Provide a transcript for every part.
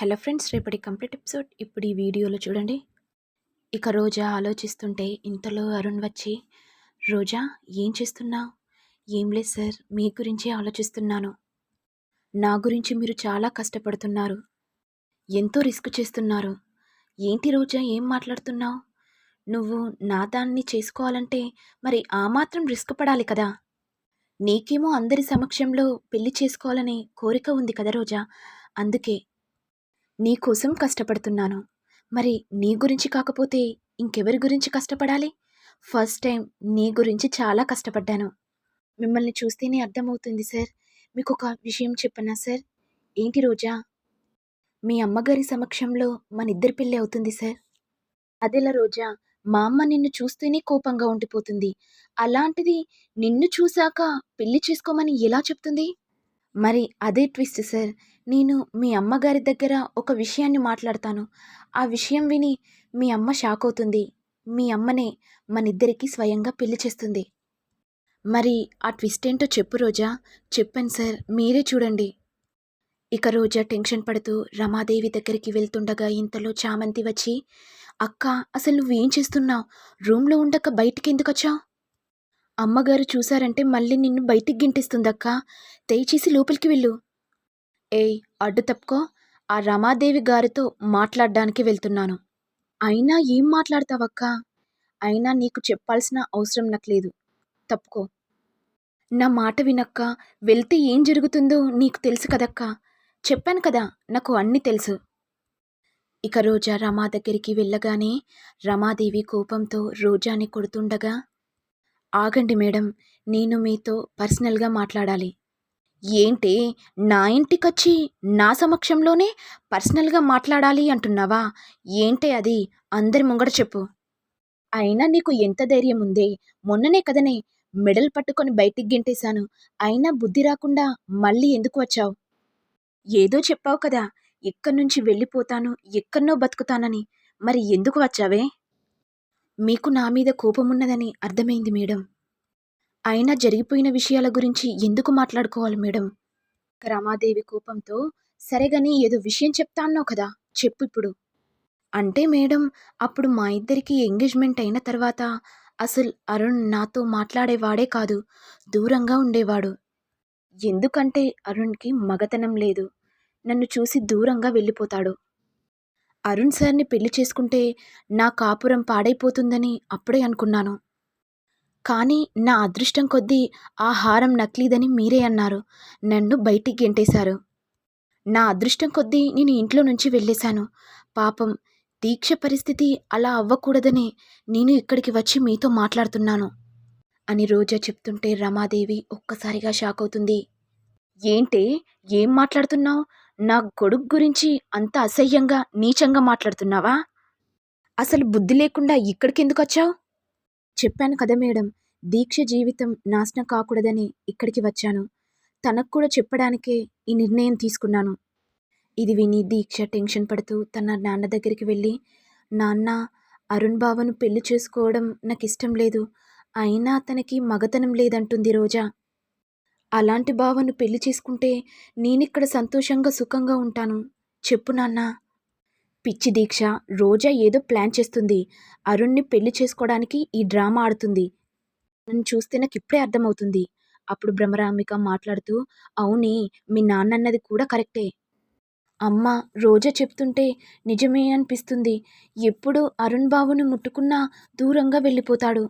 Hello friends రేపటి complete episode. ఇప్పుడు ఈ వీడియోలో చూడండి. ఇక రోజా ఆలోచిస్తుంటే ఇంతలో అరుణ్ వచ్చి రోజా ఏం చేస్తున్నావు ఏం లేదు సార్ మీ గురించి ఆలోచిస్తున్నాను. నా గురించి మీరు చాలా కష్టపడుతున్నారు. ఎంతో రిస్క్ చేస్తున్నారు. ఏంటి రోజా ఏం మాట్లాడుతున్నావు? నువ్వు నా దాన్ని చేసుకోవాలంటే మరి ఆ మాత్రం రిస్క్ పడాలి కదా. నీకేమో అందరి సమక్షంలో పెళ్ళి చేసుకోవాలనే కోరిక ఉంది కదా రోజా. అందుకే నీకోసం కష్టపడుతున్నాను. మరి నీ గురించి కాకపోతే ఇంకెవరి గురించి కష్టపడాలి? ఫస్ట్ టైం నీ గురించి చాలా కష్టపడ్డాను. మిమ్మల్ని చూస్తేనే అర్థమవుతుంది సార్. మీకు ఒక విషయం చెప్పనా సార్? ఏంటి రోజా? మీ అమ్మగారి సమక్షంలో మన ఇద్దరి పెళ్ళి అవుతుంది సార్. అదేలా రోజా? మా అమ్మ నిన్ను చూస్తేనే కోపంగా ఉండిపోతుంది. అలాంటిది నిన్ను చూశాక పెళ్ళి చేసుకోమని ఎలా చెప్తుంది? మరి అదే ట్విస్ట్ సార్. నేను మీ అమ్మగారి దగ్గర ఒక విషయాన్ని మాట్లాడతాను. ఆ విషయం విని మీ అమ్మ షాక్ అవుతుంది. మీ అమ్మనే మనిద్దరికీ స్వయంగా పెళ్ళి చేస్తుంది. మరి ఆ ట్విస్ట్ ఏంటో చెప్పు రోజా. చెప్పాను సార్. మీరే చూడండి. ఇక రోజా టెన్షన్ పడుతూ రమాదేవి దగ్గరికి వెళ్తుండగా ఇంతలో చామంతి వచ్చి అక్క అసలు నువ్వేం చేస్తున్నావు? రూమ్లో ఉండక బయటికి ఎందుకు వచ్చావు? అమ్మగారు చూశారంటే మళ్ళీ నిన్ను బయటికి గింటిస్తుందక్క. దయచేసి లోపలికి వెళ్ళు. ఏయ్ అడ్డు తప్పుకో. ఆ రమాదేవి గారితో మాట్లాడడానికి వెళ్తున్నాను. అయినా ఏం మాట్లాడతావక్క? అయినా నీకు చెప్పాల్సిన అవసరం నాకు లేదు. తప్పుకో. నా మాట వినక్క. వెళ్తే ఏం జరుగుతుందో నీకు తెలుసు కదక్క. చెప్పాను కదా నాకు అన్నీ తెలుసు. ఇక రోజా రమా దగ్గరికి వెళ్ళగానే రమాదేవి కోపంతో రోజాని కొడుతుండగా ఆగండి మేడం నేను మీతో పర్సనల్గా మాట్లాడాలి. ఏంటి నా ఇంటికొచ్చి నా సమక్షంలోనే పర్సనల్గా మాట్లాడాలి అంటున్నావా? ఏంటి అది? అందరి ముంగడ చెప్పు. అయినా నీకు ఎంత ధైర్యం ఉందే? మొన్ననే కదనే మెడల్ పట్టుకొని బయటికి గెంటేశాను. అయినా బుద్ధి రాకుండా మళ్ళీ ఎందుకు వచ్చావు? ఏదో చెప్పావు కదా ఎక్కడి నుంచి వెళ్ళిపోతాను ఎక్కడనో బతుకుతానని. మరి ఎందుకు వచ్చావే? మీకు నా మీద కోపమున్నదని అర్థమైంది మేడం. అయినా జరిగిపోయిన విషయాల గురించి ఎందుకు మాట్లాడుకోవాలి మేడం? రమాదేవి కోపంతో సరేగాని ఏదో విషయం చెప్తా అన్నావు కదా చెప్పు ఇప్పుడు. అంటే మేడం అప్పుడు మా ఇద్దరికి ఎంగేజ్మెంట్ అయిన తర్వాత అసలు అరుణ్ నాతో మాట్లాడేవాడే కాదు దూరంగా ఉండేవాడు. ఎందుకంటే అరుణ్కి మగతనం లేదు. నన్ను చూసి దూరంగా వెళ్ళిపోతాడు. అరుణ్ సార్ని పెళ్ళి చేసుకుంటే నా కాపురం పాడైపోతుందని అప్పుడే అనుకున్నాను. కానీ నా అదృష్టం కొద్దీ ఆ హారం నకిలీదని మీరే అన్నారు. నన్ను బయటికి గెంటేశారు. నా అదృష్టం కొద్దీ నేను ఇంట్లో నుంచి వెళ్ళేశాను. పాపం దీక్ష పరిస్థితి అలా అవ్వకూడదని నేను ఇక్కడికి వచ్చి మీతో మాట్లాడుతున్నాను. అని రోజా చెప్తుంటే రమాదేవి ఒక్కసారిగా షాక్ అవుతుంది. ఏంటే? ఏం మాట్లాడుతున్నావు? నా కొడుకు గురించి అంత అసహ్యంగా నీచంగా మాట్లాడుతున్నావా? అసలు బుద్ధి లేకుండా ఇక్కడికి ఎందుకు వచ్చావు? చెప్పాను కదా మేడం దీక్ష జీవితం నాశనం కాకూడదని ఇక్కడికి వచ్చాను. తనకు కూడా చెప్పడానికే ఈ నిర్ణయం తీసుకున్నాను. ఇది విని దీక్ష టెన్షన్ పడుతూ తన నాన్న దగ్గరికి వెళ్ళి నాన్న అరుణ్ బావను పెళ్ళి చేసుకోవడం నాకు ఇష్టం లేదు. అయినా తనకి మగతనం లేదంటుంది రోజా. అలాంటి బావను పెళ్ళి చేసుకుంటే నేనిక్కడ సంతోషంగా సుఖంగా ఉంటాను. చెప్పు నాన్న. పిచ్చి దీక్ష. రోజా ఏదో ప్లాన్ చేస్తుంది. అరుణ్ని పెళ్ళి చేసుకోవడానికి ఈ డ్రామా ఆడుతుంది. నన్ను చూస్తే నాకు ఇప్పుడే అర్థమవుతుంది. అప్పుడు భ్రమరాంబిక మాట్లాడుతూ అవునే మీ నాన్నన్నది కూడా కరెక్టే. అమ్మ రోజా చెప్తుంటే నిజమే అనిపిస్తుంది. ఎప్పుడు అరుణ్ బాబును ముట్టుకున్నా దూరంగా వెళ్ళిపోతాడు.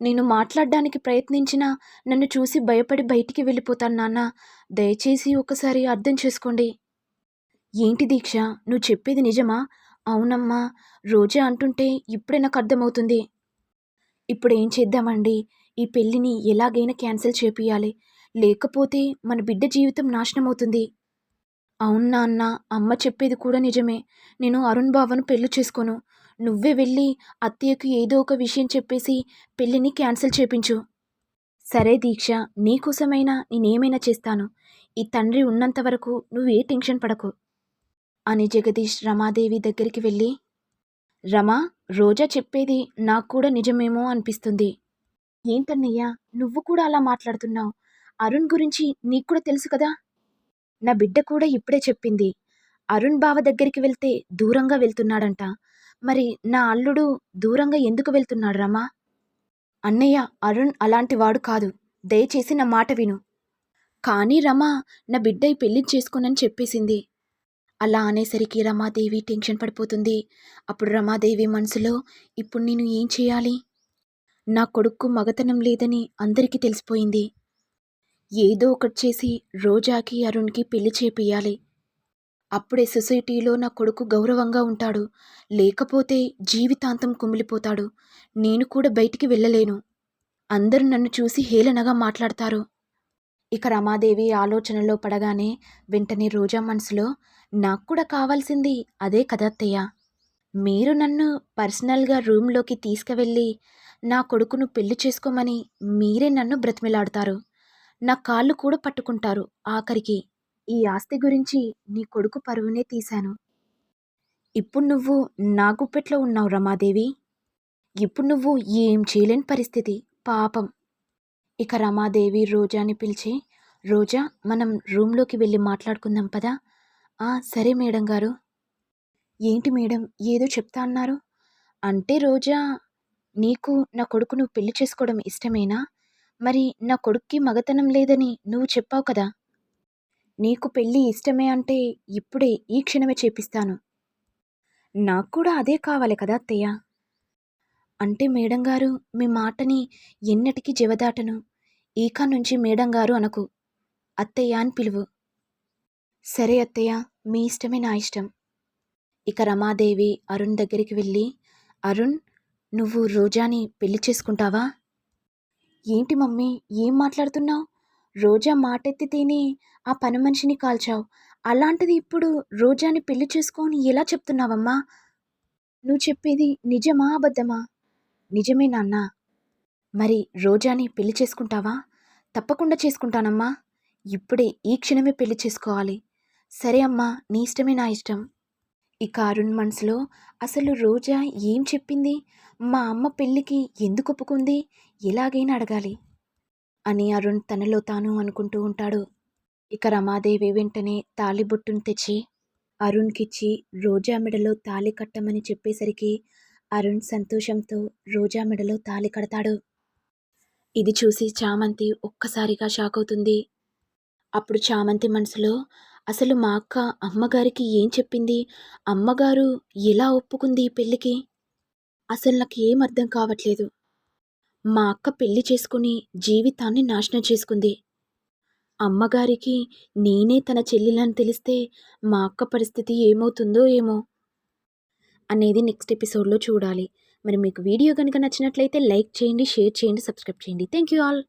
నేను మాట్లాడడానికి ప్రయత్నించినా నన్ను చూసి భయపడి బయటికి వెళ్ళిపోతాను నాన్న. దయచేసి ఒకసారి అర్థం చేసుకోండి. ఏంటి దీక్ష? నువ్వు చెప్పేది నిజమా? అవునమ్మా. రోజే అంటుంటే ఇప్పుడే నాకు అర్థమవుతుంది. ఇప్పుడు ఏం చేద్దామండి? ఈ పెళ్ళిని ఎలాగైనా క్యాన్సిల్ చేపియాలి లేకపోతే మన బిడ్డ జీవితం నాశనం అవుతుంది అవును నాన్న. అమ్మ చెప్పేది కూడా నిజమే. నేను అరుణ్ బావను పెళ్ళి చేసుకోను. నువ్వే వెళ్ళి అత్తయ్యకు ఏదో ఒక విషయం చెప్పేసి పెళ్ళిని క్యాన్సిల్ చేపించు. సరే దీక్ష నీకోసమైనా నేనేమైనా చేస్తాను. ఈ తండ్రి ఉన్నంత వరకు నువ్వే టెన్షన్ పడకు. అని జగదీష్ రమాదేవి దగ్గరికి వెళ్ళి రమా రోజా చెప్పేది నాకు కూడా నిజమేమో అనిపిస్తుంది. ఏంటన్నయ్యా నువ్వు కూడా అలా మాట్లాడుతున్నావు. అరుణ్ గురించి నీకు కూడా తెలుసు కదా? నా బిడ్డ కూడా ఇప్పుడే చెప్పింది. అరుణ్ బావ దగ్గరికి వెళ్తే దూరంగా వెళ్తున్నాడంట. మరి నా అల్లుడు దూరంగా ఎందుకు వెళ్తున్నాడు రమా? అన్నయ్య అరుణ్ అలాంటి వాడు కాదు. దయచేసి నా మాట విను. కానీ రమా నా బిడ్డై పెళ్ళి చేసుకోనని చెప్పేసింది. అలా అనేసరికి రమాదేవి టెన్షన్ పడిపోతుంది. అప్పుడు రమాదేవి మనసులో ఇప్పుడు నేను ఏం చేయాలి? నా కొడుకు మగతనం లేదని అందరికీ తెలిసిపోయింది. ఏదో ఒకటి చేసి రోజాకి అరుణ్కి పెళ్ళి చేపియాలి అప్పుడే సొసైటీలో నా కొడుకు గౌరవంగా ఉంటాడు. లేకపోతే జీవితాంతం కుమిలిపోతాడు. నేను కూడా బయటికి వెళ్ళలేను. అందరూ నన్ను చూసి హేళనగా మాట్లాడతారు. ఇక రమాదేవి ఆలోచనలో పడగానే వెంటనే రోజా మనసులో నాకు కూడా కావాల్సింది అదే కదత్తయ్య మీరు నన్ను పర్సనల్గా రూమ్లోకి తీసుకువెళ్ళి నా కొడుకును పెళ్ళి చేసుకోమని మీరే నన్ను బ్రతిమిలాడతారు. నా కాళ్ళు కూడా పట్టుకుంటారు ఆఖరికి. ఈ ఆస్తి గురించి నీ కొడుకు పరువునే తీశాను. ఇప్పుడు నువ్వు నా గుప్పెట్లో ఉన్నావు రమాదేవి. ఇప్పుడు నువ్వు ఏం చేయలేని పరిస్థితి? పాపం. ఇక రమాదేవి రోజాని పిలిచి రోజా మనం రూమ్లోకి వెళ్ళి మాట్లాడుకుందాం పదా? "ఆ, సరే మేడం గారు. ఏంటి మేడం ఏదో చెప్తా అన్నారు? అంటే రోజా నీకు నా కొడుకును పెళ్ళి చేసుకోవడం ఇష్టమేనా? మరి నా కొడుక్కి మగతనం లేదని నువ్వు చెప్పావు కదా. నీకు పెళ్ళి ఇష్టమే అంటే ఇప్పుడే ఈ క్షణమే చేపిస్తాను. నాకు కూడా అదే కావాలి కదా అత్తయ్య? అంటే మేడం గారు మీ మాటని ఎన్నటికీ జవదాటను. ఈకా నుంచి మేడం గారు అనకు. అత్తయ్య అని పిలువు. సరే అత్తయ్య మీ ఇష్టమే నా ఇష్టం. ఇక రమాదేవి అరుణ్ దగ్గరికి వెళ్ళి అరుణ్ నువ్వు రోజాని పెళ్ళి చేసుకుంటావా? ఏంటి మమ్మీ ఏం మాట్లాడుతున్నావు? రోజా మాటెత్తితేనే ఆ పని మనిషిని కాల్చావు. అలాంటిది ఇప్పుడు రోజాని పెళ్ళి చేసుకొని ఎలా చెప్తున్నావమ్మా? నువ్వు చెప్పేది నిజమా అబద్ధమా? నిజమే నాన్న. మరి రోజాని పెళ్ళి చేసుకుంటావా? తప్పకుండా చేసుకుంటానమ్మా. ఇప్పుడే ఈ క్షణమే పెళ్ళి చేసుకోవాలి. సరే అమ్మా నీ ఇష్టమే నా ఇష్టం. ఇక అరుణ్ మనసులో అసలు రోజా ఏం చెప్పింది? మా అమ్మ పెళ్ళికి ఎందుకు ఒప్పుకుంది? ఎలాగైనా అడగాలి. అని అరుణ్ తనలో తాను అనుకుంటూ ఉంటాడు. ఇక రమాదేవి వెంటనే తాలిబొట్టును తెచ్చి అరుణ్కిచ్చి రోజా మెడలో తాళి కట్టమని చెప్పేసరికి అరుణ్ సంతోషంతో రోజా మెడలో తాళి కడతాడు. ఇది చూసి చామంతి ఒక్కసారిగా షాక్ అవుతుంది అప్పుడు చామంతి మనసులో అసలు మా అక్క అమ్మగారికి ఏం చెప్పింది? అమ్మగారు ఎలా ఒప్పుకుంది ఈ పెళ్ళికి? అసలు నాకు ఏం అర్థం కావట్లేదు. మా అక్క పెళ్ళి చేసుకుని జీవితాన్ని నాశనం చేసుకుంది. అమ్మగారికి నేనే తన చెల్లెలని తెలిస్తే మా అక్క పరిస్థితి ఏమవుతుందో ఏమో అనేది నెక్స్ట్ ఎపిసోడ్లో చూడాలి. మరి మీకు వీడియో కనుక నచ్చినట్లయితే లైక్ చేయండి షేర్ చేయండి సబ్స్క్రైబ్ చేయండి. Thank you all.